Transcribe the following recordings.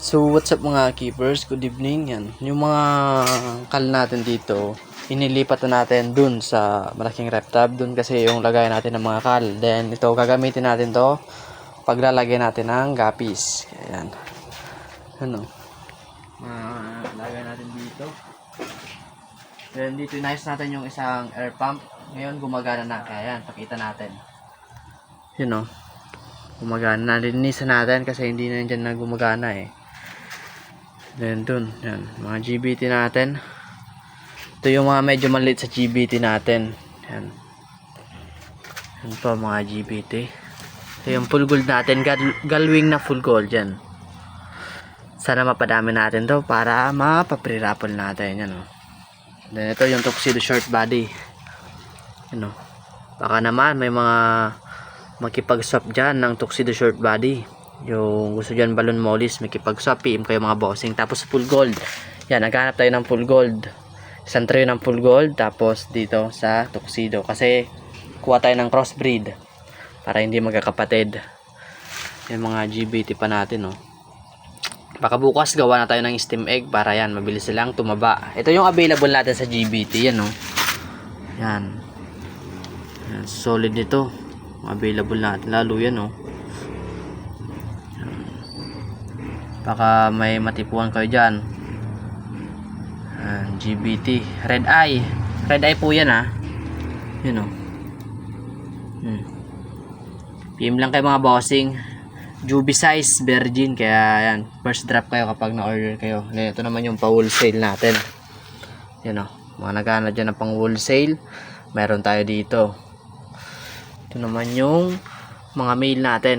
So, what's up mga keepers? Good evening. Yan. Yung mga kal natin dito, inilipat na natin dun sa malaking rep tab. Dun kasi yung lagay natin ng mga kal. Then, ito gagamitin natin to paglalagay natin ng gapis. Ayan. Ano? Uh, lagay natin dito. Then, dito inayos natin yung isang air pump. Ngayon, gumagana na. Kaya yan, pakita natin. Yun o. Gumagana. Nalinisan natin kasi hindi na dyan na gumagana eh. Then dun, yan, mga GBT natin. Ito yung mga medyo maliit sa GBT natin. Yan. Yan po mga GBT. Ito yung full gold natin. Gal galwing na full gold yan. Sana mapadami natin to para mapapre-raffle natin. Yan o. Then ito yung tuxedo short body. Yan o. Baka naman may mga makipag-swap dyan ng tuxedo short body yung gusto dyan balloon mollies makipag-swap PM kayo mga bossing. Tapos full gold. Yan naghanap tayo ng full gold. Isang tray ng full gold tapos dito sa tuxedo. Kasi kuha tayo ng crossbreed para hindi magkakapatid. Yung mga GBT pa natin oh. baka bukas gawa na tayo ng steam egg para yan mabilis silang tumaba. Ito yung available natin sa GBT yan oh. yan. Yan solid nito available natin. Lalo yan oh baka may matipuan kayo dyan. Ayan, GBT red eye. Red eye po yan ha yun o hmm. PM lang kayo mga bossing. Juby size virgin. Kaya yan first drop kayo kapag na-order kayo. Then, ito naman yung pa-wholesale natin. Yun o mga nagana dyan ng pang wholesale meron tayo dito. Ito naman yung mga mail natin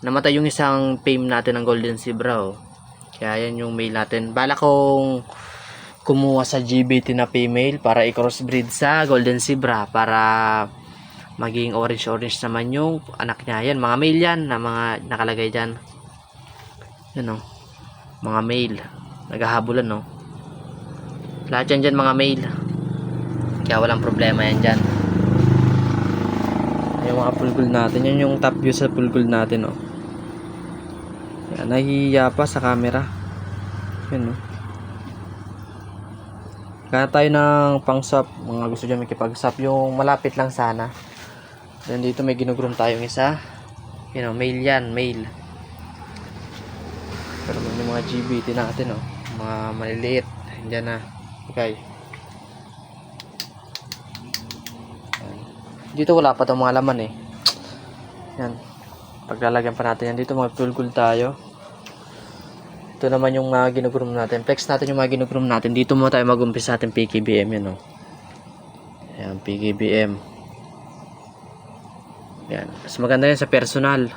namatay yung isang fame natin ng Golden Zebra oh. Kaya yan yung mail natin. Bala kong kumuha sa GBT na female para i-crossbreed sa Golden Zebra para maging orange-orange naman yung anak niya. Yan, mga male yan na mga nakalagay dyan. Yan oh. Mga male. Naghahabulan no. Lahat yan dyan mga male. Kaya walang problema yan dyan. Yung mga full gold natin. Yan yung top view sa full gold natin oh. Yan, nahihiya pa sa camera. Yan, no. Kaya tayo ng pang-sap. Mga gusto dyan makipag-sap. Yung malapit lang sana. Then dito may ginugroom tayong isa. Yan, know, male yan. Male. Pero may mga GBT natin, no. Mga maliliit. Yan na. Okay. Dito wala pa itong mga laman, eh. Yan paglalagyan pa natin yan. Dito mga gold tayo. Ito naman yung mga ginugroom natin. Flex natin yung mga ginugroom natin. Dito mo tayo mag-umpisa natin PKBM yan o yan PKBM yan mas maganda yan sa personal.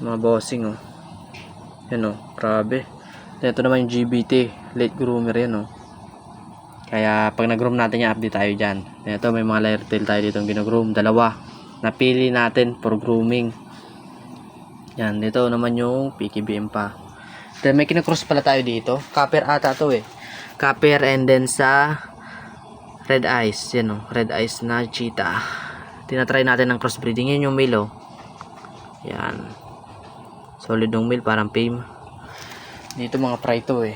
Mga bossing o yan o grabe. Ito naman yung GBT late groomer yan o kaya pag nag-groom natin yung update tayo dyan. Ito may mga layer tail tayo dito ginugroom dalawa. Napili natin for grooming yan, dito naman yung PKBM pa. Then may kinakross pala tayo dito. Copper ata to eh. Copper and then sa red eyes. Yan o, red eyes na cheetah. Tinatry natin ng crossbreeding. Yan yung male oh. Yan. Solid yung male, parang fame. Dito mga fry to eh.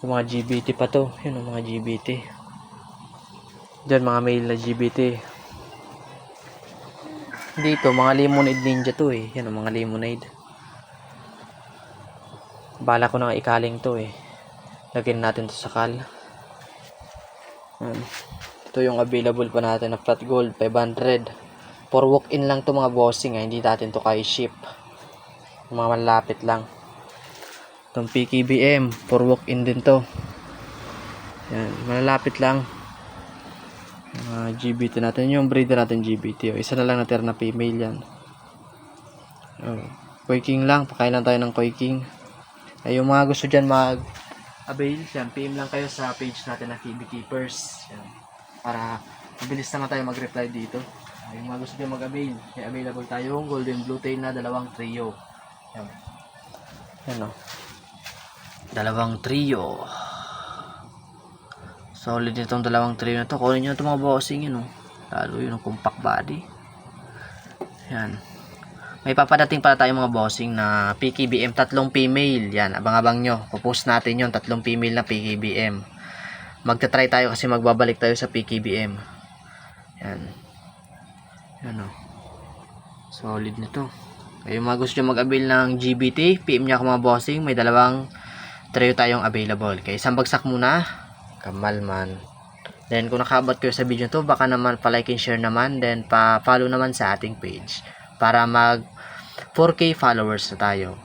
Yung mga GBT pa to. Yan yung mga GBT. Diyan mga male na GBT dito mga lemonade ninja to eh. Yan mga lemonade bala ko na ikaling to eh. Lagyan natin to sa kal. Yan. ito yung available pa natin na flat gold 500 for walk in lang to mga bossing eh. hindi natin to kay ship. Mga malapit lang. Itong PKBM for walk in din to. Yan malalapit lang mga GBT natin. Yung breeder natin GBT oh. isa na lang natira na female yan. Oh. koi king lang. Pakain lang tayo ng koi king. Ay yung mga gusto dyan mag avail. Yan PM lang kayo sa page natin na KB Keepers. Yan. para mabilis naman tayo mag reply dito. Ay, yung mga gusto dyan mag avail may available tayong golden blue tail na dalawang trio. Yan. Yan o dalawang trio Solid itong dalawang tray na to. Kunin nyo na mga bossing yun. Oh. Lalo yun ang compact body. Yan. may papadating pala tayong mga bossing na PKBM tatlong female. Yan, abang-abang nyo. Pupost natin yon tatlong female na PKBM. Magta-try tayo kasi magbabalik tayo sa PKBM. Yan. Yan o. Solid nito. Kaya mga gusto nyo mag-avail ng GBT, PM nyo ako mga bossing. May dalawang trio tayong available. Kaya isang bagsak muna. Kamal man. Then kung nakabot kayo sa video to, baka naman pa-like and share naman. Then pa-follow naman sa ating page. Para mag 4K followers na tayo.